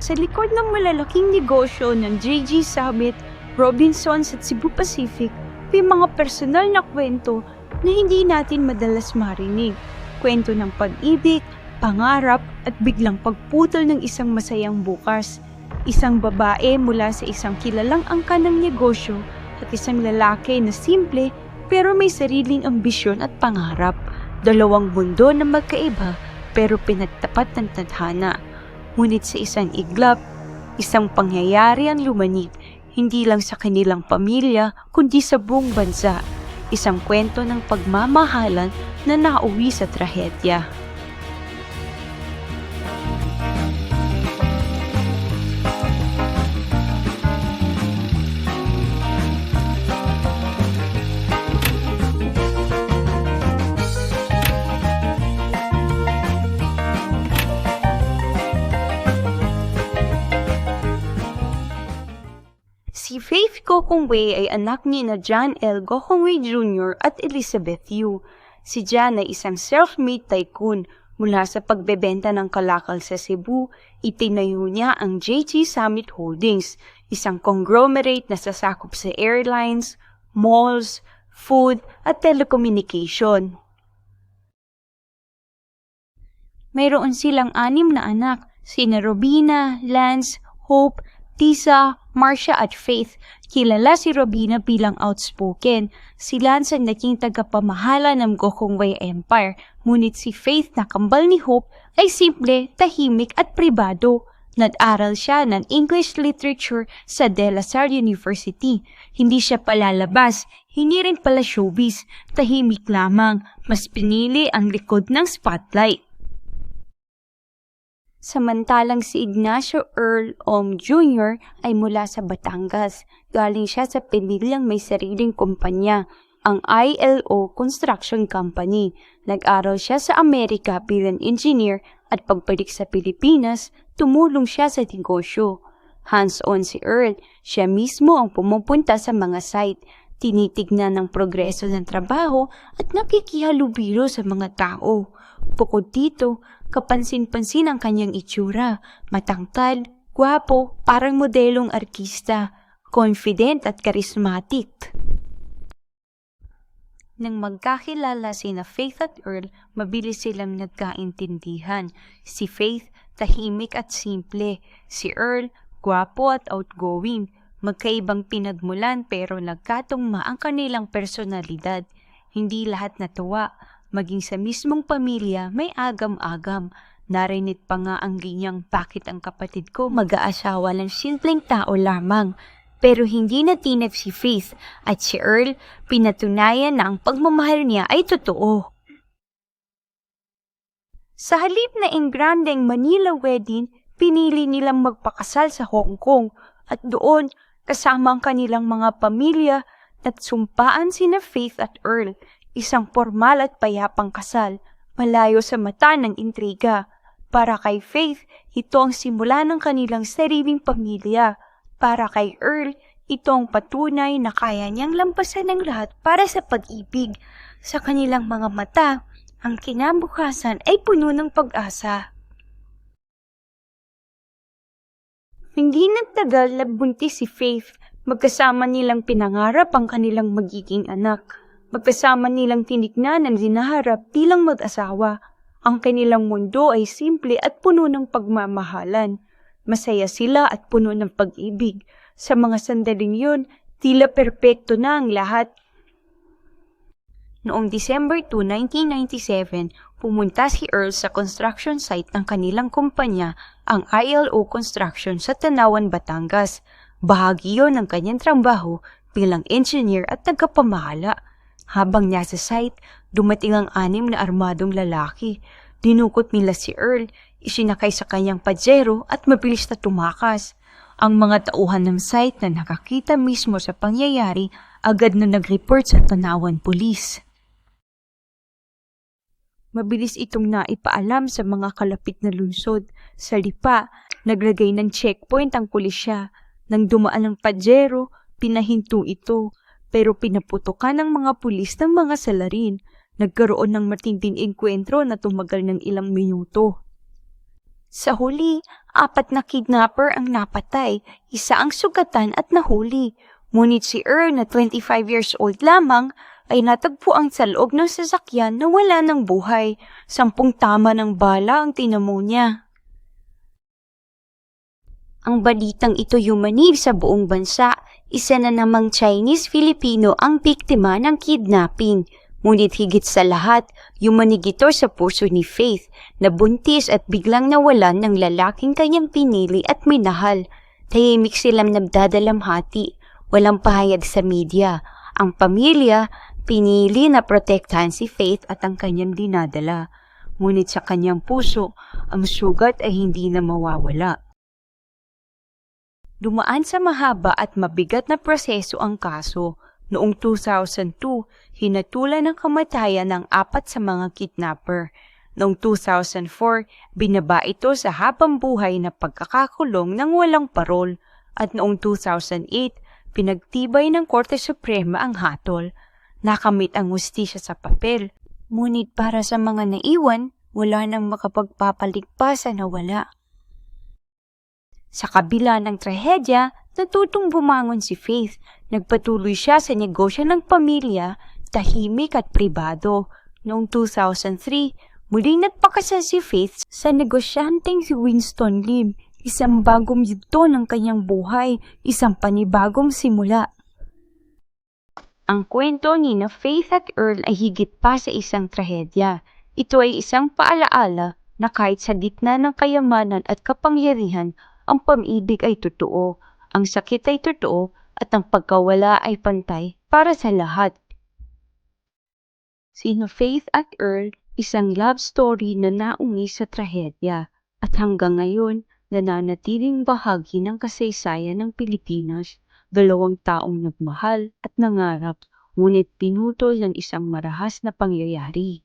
Sa likod ng malalaking negosyo ng JG Summit, Robinsons at Cebu Pacific, may mga personal na kwento na hindi natin madalas marinig. Kwento ng pag-ibig, pangarap at biglang pagputol ng isang masayang bukas. Isang babae mula sa isang kilalang angka ng negosyo at isang lalaki na simple pero may sariling ambisyon at pangarap. Dalawang mundo na magkaiba pero pinagtapat ng tadhana. Ngunit sa isang iglap, isang pangyayari ang lumanip hindi lang sa kanilang pamilya kundi sa buong bansa. Isang kwento ng pagmamahalan na nauwi sa trahedya. Si Faith Gokongwei ay anak ni na John L. Gokongwei Jr. at Elizabeth Yu. Si John ay isang self-made tycoon mula sa pagbebenta ng kalakal sa Cebu, itinayo niya ang JG Summit Holdings, isang conglomerate na sasakop sa airlines, malls, food at telecommunication. Mayroon silang anim na anak, sina Robina, Lance, Hope, Tisa, Marcia at Faith. Kilala si Robina bilang outspoken. Si Lance ang naging tagapamahala ng Gokongwei Empire. Ngunit si Faith na kambal ni Hope ay simple, tahimik at pribado. Nag-aral siya ng English Literature sa De La Salle University. Hindi siya palalabas, hindi rin pala showbiz. Tahimik lamang, mas pinili ang likod ng spotlight. Samantalang si Ignacio Earl Om Jr. ay mula sa Batangas. Galing siya sa pamilyang may sariling kumpanya, ang ILO Construction Company. Nag-aral siya sa Amerika bilang engineer at pagbalik sa Pilipinas, tumulong siya sa negosyo. Hands-on si Earl, siya mismo ang pumupunta sa mga site, tinitignan ng progreso ng trabaho at nakikihalubilo sa mga tao. Bukod dito, kapansin-pansin ang kanyang itsura, matangkad, gwapo, parang modelong artista, confident at charismatic. Nang magkakilala sina Faith at Earl, mabilis silang nagkaintindihan. Si Faith, tahimik at simple. Si Earl, gwapo at outgoing. Magkaibang pinagmulan pero nagkatungma ang kanilang personalidad. Hindi lahat natuwa. Maging sa mismong pamilya, may agam-agam. Narinig pa nga ang ginyang bakit ang kapatid ko mag-aasawa ng simpleng tao lamang. Pero hindi na tinap si Faith at si Earl pinatunayan na ang pagmamahal niya ay totoo. Sa halip na engrandeng Manila wedding, pinili nilang magpakasal sa Hong Kong at doon kasama ang kanilang mga pamilya at sumpaan sina Faith at Earl, isang formal at payapang kasal, malayo sa mata ng intriga. Para kay Faith, ito ang simula ng kanilang sariling pamilya. Para kay Earl, ito ang patunay na kaya niyang lampasan ng lahat para sa pag-ibig. Sa kanilang mga mata, ang kinabukasan ay puno ng pag-asa. Hindi nagtagal na buntis si Faith. Magkasama nilang pinangarap ang kanilang magiging anak. Magkasama nilang tinignan ang dinaharap bilang mag-asawa. Ang kanilang mundo ay simple at puno ng pagmamahalan. Masaya sila at puno ng pag-ibig. Sa mga sandaling yun, tila perpekto na ang lahat. Noong December 2, 1997, pumunta si Earl sa construction site ng kanilang kumpanya, ang ILO Construction sa Tanawan, Batangas. Bahagi yon ng kanyang trabaho bilang engineer at tagapamahala. Habang nasa site, dumating ang anim na armadong lalaki. Dinukot nila si Earl, isinakay sa kanyang pajero at mabilis na tumakas. Ang mga tauhan ng site na nakakita mismo sa pangyayari agad na nag-report sa Tanawan Police. Mabilis itong naipaalam sa mga kalapit na lungsod. Sa lipa, naglagay ng checkpoint ang pulisya. Nang dumaan ang pajero, pinahinto ito. Pero pinaputokan ng mga pulis ng mga salarin. Nagkaroon ng matinding engkwentro na tumagal ng ilang minuto. Sa huli, apat na kidnapper ang napatay, isa ang sugatan at nahuli. Ngunit si Earl na 25 years old lamang ay natagpuan sa loob ng sasakyan na wala ng buhay. Sampung tama ng bala ang tinamo niya. Ang balitang ito yumanig sa buong bansa. Isa na namang Chinese-Filipino ang biktima ng kidnapping. Ngunit higit sa lahat, yumanig ito sa puso ni Faith na buntis at biglang nawalan ng lalaking kanyang pinili at minahal. Tahimik silang nagdadalamhati. Walang pahayag sa media. Ang pamilya, pinili na protektahan si Faith at ang kanyang dinadala. Ngunit sa kanyang puso, ang sugat ay hindi na mawawala. Dumaan sa mahaba at mabigat na proseso ang kaso. Noong 2002, hinatulan ng kamatayan ng apat sa mga kidnapper. Noong 2004, binaba ito sa habang buhay na pagkakakulong ng walang parol. At noong 2008, pinagtibay ng Korte Suprema ang hatol. Nakamit ang hustisya sa papel. Ngunit para sa mga naiwan, wala nang makapagpapaligpas sa nawala. Sa kabila ng trahedya, natutong bumangon si Faith. Nagpatuloy siya sa negosyo ng pamilya, tahimik at pribado. Noong 2003, muling nagpakasal si Faith sa negosyanteng si Winston Lim. Isang bagong yugto ng kanyang buhay, isang panibagong simula. Ang kwento ni na Faith at Earl ay higit pa sa isang trahedya. Ito ay isang paalaala na kahit sa gitna ng kayamanan at kapangyarihan, ang pag-ibig ay totoo, ang sakit ay totoo, at ang pagkawala ay pantay para sa lahat. Sino Faith at Earl, isang love story na naungi sa trahedya at hanggang ngayon nananatiling bahagi ng kasaysayan ng Pilipinas, dalawang taong nagmahal at nangarap, ngunit pinutol ng isang marahas na pangyayari.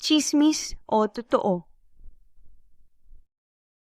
chismis o totoo.